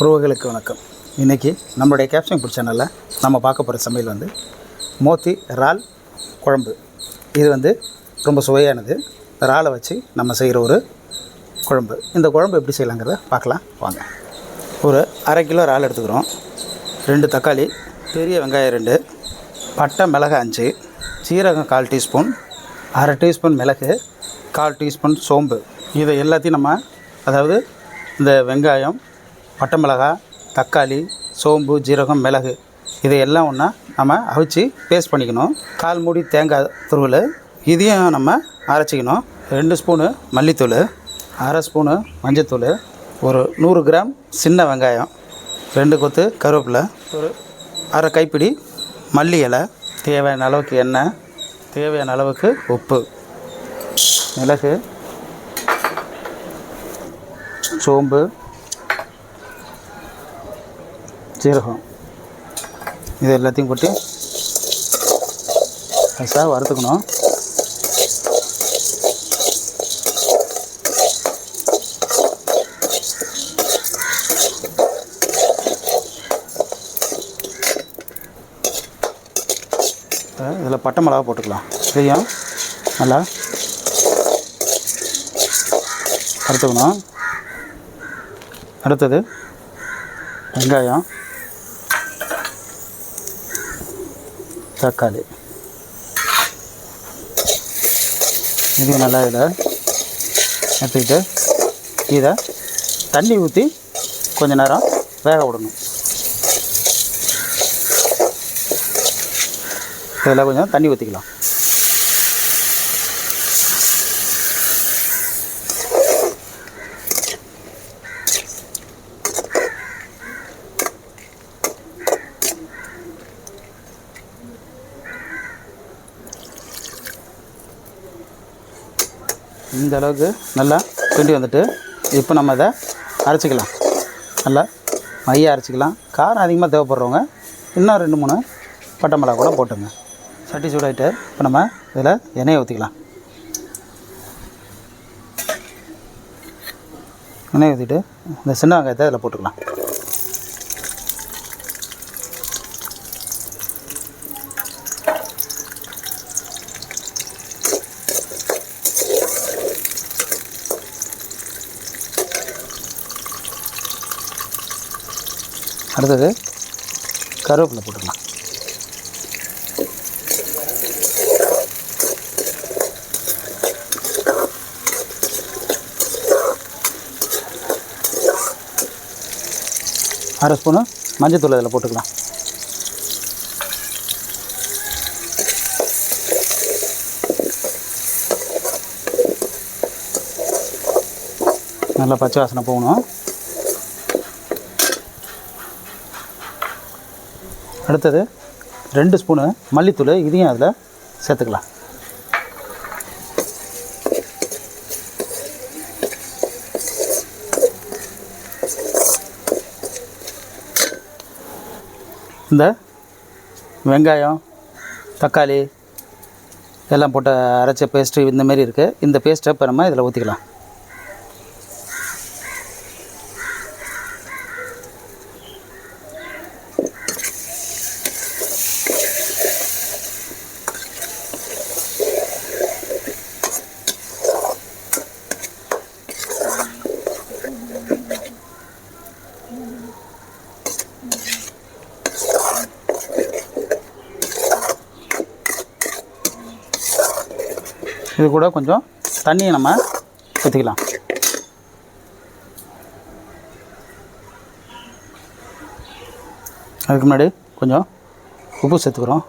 உறவுகளுக்கு வணக்கம். இன்றைக்கி நம்மளுடைய கேப்ஷன் ஃபுட் சேனலில் நம்ம பார்க்க போகிற சமையல் வந்து மோத்தி இறால் குழம்பு. இது வந்து ரொம்ப சுவையானது. இறாலை வச்சு நம்ம செய்கிற ஒரு குழம்பு. இந்த குழம்பு எப்படி செய்யலாங்கிறத பார்க்கலாம். வாங்க. ஒரு அரை கிலோ இறால் எடுத்துக்கிறோம். ரெண்டு தக்காளி பெரிய வெங்காயம் ரெண்டு பட்டை மிளகாய் அஞ்சு சீரகம் கால் டீஸ்பூன் அரை டீஸ்பூன் மிளகு கால் டீஸ்பூன் சோம்பு. இதை எல்லாத்தையும் நம்ம அதாவது இந்த வெங்காயம் பட்டை மிளகாய் தக்காளி சோம்பு ஜீரகம் மிளகு. இதை எல்லாம் ஒன்றா நம்ம அவிச்சு பேஸ்ட் பண்ணிக்கணும். கால் மூடி தேங்காய் துருவல். இதையும் நம்ம அரைச்சிக்கணும். ரெண்டு ஸ்பூனு மல்லித்தூள் அரை ஸ்பூனு மஞ்சத்தூள் ஒரு நூறு கிராம் சின்ன வெங்காயம் ரெண்டு கொத்து கருவேப்பிலை ஒரு அரை கைப்பிடி மல்லி இலை தேவையான அளவுக்கு எண்ணெய் தேவையான அளவுக்கு உப்பு மிளகு சோம்பு சீரகம். இது எல்லாத்தையும் போட்டு லேசாக வறுத்துக்கணும். இதில் பட்டை மிளகா போட்டுக்கலாம். இதையும் நல்லா வறுத்துக்கணும். அடுத்தது வெங்காயம். தக்காளி. இது நல்லா இதில் எடுத்துக்கிட்டு இதை தண்ணி ஊற்றி கொஞ்ச நேரம் வேக விடணும். இதில் கொஞ்சம் தண்ணி ஊற்றிக்கலாம் இந்த அளவுக்கு நல்லா கிண்டி வந்துட்டு இப்போ நம்ம இதை அரைச்சிக்கலாம். நல்லா மைய அரைச்சிக்கலாம். காரம் அதிகமாக தேவைப்படுறவங்க இன்னும் ரெண்டு மூணு பட்டை மிளகா கூட போட்டுங்க. சட்டி சூடாயிட்டு இப்போ நம்ம இதில் எண்ணெயை ஊற்றிக்கலாம். எண்ணெய் ஊற்றிட்டு இந்த சின்ன வெங்காயத்தை இதில் போட்டுக்கலாம். அடுத்தது கருவேப்பிலை போட்டுக்கலாம். அரை ஸ்பூனு மஞ்சத்தூள் அதில் போட்டுக்கலாம். நல்லா பச்சை வாசனை போகணும். அடுத்தது ரெண்டு ஸ்பூனு மல்லித்தூள் இதையும் அதில் சேர்த்துக்கலாம். இந்த வெங்காயம் தக்காளி எல்லாம் போட்டு அரைச்ச பேஸ்ட்டு இந்த மாதிரி இருக்குது இந்த பேஸ்ட்டை இப்போ நம்ம இதில் ஊற்றிக்கலாம் இது கூட கொஞ்சம் தண்ணியை நம்ம ஊற்றிக்கலாம் அதுக்கு முன்னாடி கொஞ்சம் உப்பு சேர்த்துக்கிறோம்.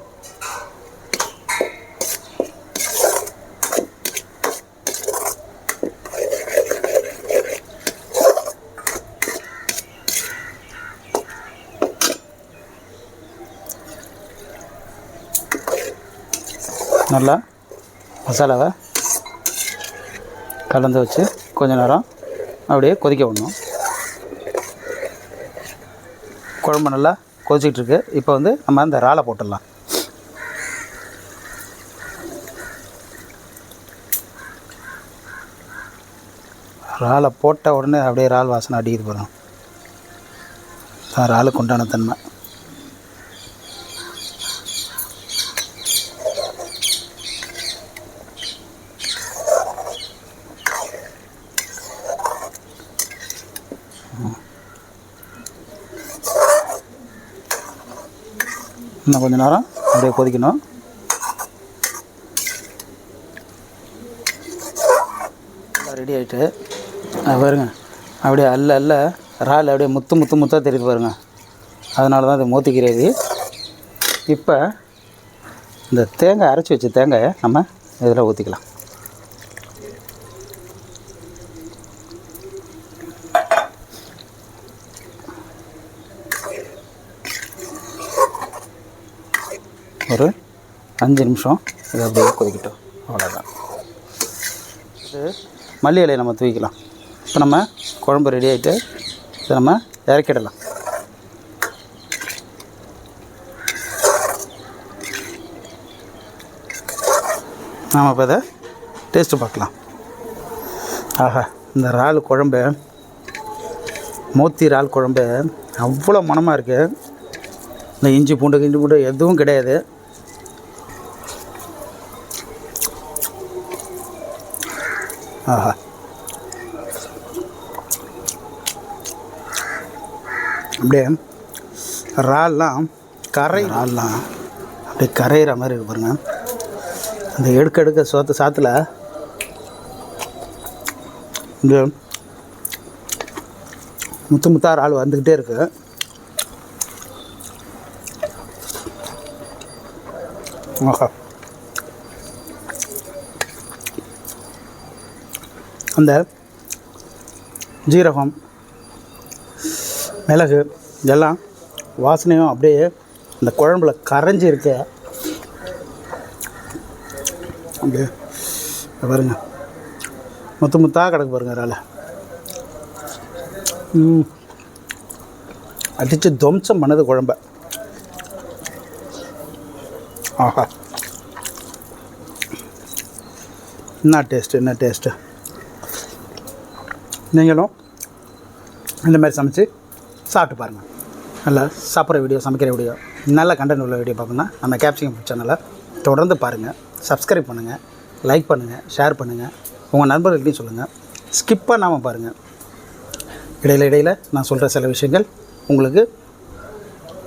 நல்லா மசாலாவை கலந்து வச்சு கொஞ்ச நேரம் அப்படியே கொதிக்க விடணும். குழம்பு நல்லா கொதிச்சிக்கிட்டு இருக்கு. இப்போ வந்து நம்ம அந்த இறாலை போட்டுடலாம். இறாலை போட்ட உடனே அப்படியே இறால் வாசனை அடிக்குது போகிறோம் இறாலுக்கு உண்டான தன்மை. இன்னும் கொஞ்ச நேரம் அப்படியே கொதிக்கணும். ரெடி ஆகிட்டு பாருங்க. அப்படியே அல்ல அல்ல இறால் அப்படியே முத்து முத்து முத்தாக தெரியுது பாருங்க. அதனால தான் இது மோத்தி இப்போ இந்த தேங்காய் அரைச்சி வச்ச தேங்காயை நம்ம இதில் ஊற்றிக்கலாம் ஒரு அஞ்சு நிமிஷம் இது அப்படியே கொதிக்கிட்டோம். அவ்வளோதான் இது மல்லி இலையை நம்ம தூக்கிக்கலாம் இப்போ நம்ம குழம்பு ரெடி ஆகிட்டு இதை நம்ம இறக்கிடலாம். நாம் இப்போ இதை டேஸ்ட்டு பார்க்கலாம். ஆஹா இந்த இறால் குழம்பு மோத்தி இறால் குழம்பு அவ்வளோ மணமாக இருக்குது இந்த இஞ்சி பூண்டு கிஞ்சி பூண்டு எதுவும் கிடையாது. ஆஹா. அப்படியே இறால்லாம் கரை இறால்லாம் அப்படியே கரையிற மாதிரி இருக்கு பாருங்க. அந்த எடுக்க எடுக்க சோத்து சாத்தில் இந்த முத்து முத்தா இறால் வந்துக்கிட்டே இருக்கு. ஆஹா. அந்த ஜீரகம் மிளகு இதெல்லாம் வாசனையும் அப்படியே அந்த குழம்புல கரைஞ்சி இருக்க அப்படியே பாருங்க. முத்து முத்தாக கிடக்கு பாருங்க இறால. ம். அடித்து துவம்சம் பண்ணது குழம்ப. ஆஹா. என்ன டேஸ்ட்டு என்ன டேஸ்ட்டு நீங்களும் இந்த மாதிரி சமைச்சு சாப்பிட்டு பாருங்கள் நல்லா சாப்பிட்ற வீடியோ சமைக்கிற வீடியோ நல்ல கண்டென்ட் உள்ள வீடியோ பார்க்கணுன்னா நம்ம கேப்சிகம் சேனலை தொடர்ந்து பாருங்கள் சப்ஸ்கிரைப் பண்ணுங்கள் லைக் பண்ணுங்கள் ஷேர் பண்ணுங்கள் உங்கள் நண்பர்கள்ட்டையும் சொல்லுங்கள் ஸ்கிப் பண்ணாமல் பாருங்கள் இடையில இடையில் நான் சொல்கிற சில விஷயங்கள் உங்களுக்கு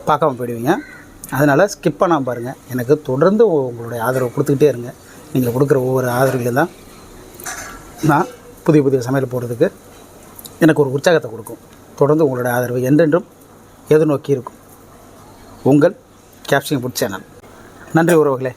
பார்க்காம போயிடுவீங்க. அதனால் ஸ்கிப் பண்ணாமல் பாருங்கள் எனக்கு தொடர்ந்து உங்களுடைய ஆதரவு கொடுத்துக்கிட்டே இருங்க. நீங்கள் கொடுக்குற ஒவ்வொரு ஆதரவுலையும் தான் நான் புதிய புதிய சமையல் போடுறதுக்கு எனக்கு ஒரு உற்சாகத்தை கொடுக்கும். தொடர்ந்து உங்களோட ஆதரவு என்றென்றும் எதிர்நோக்கி இருக்கும். உங்கள் கேப்சிங் புட் சேனல் நன்றி உறவுகளே.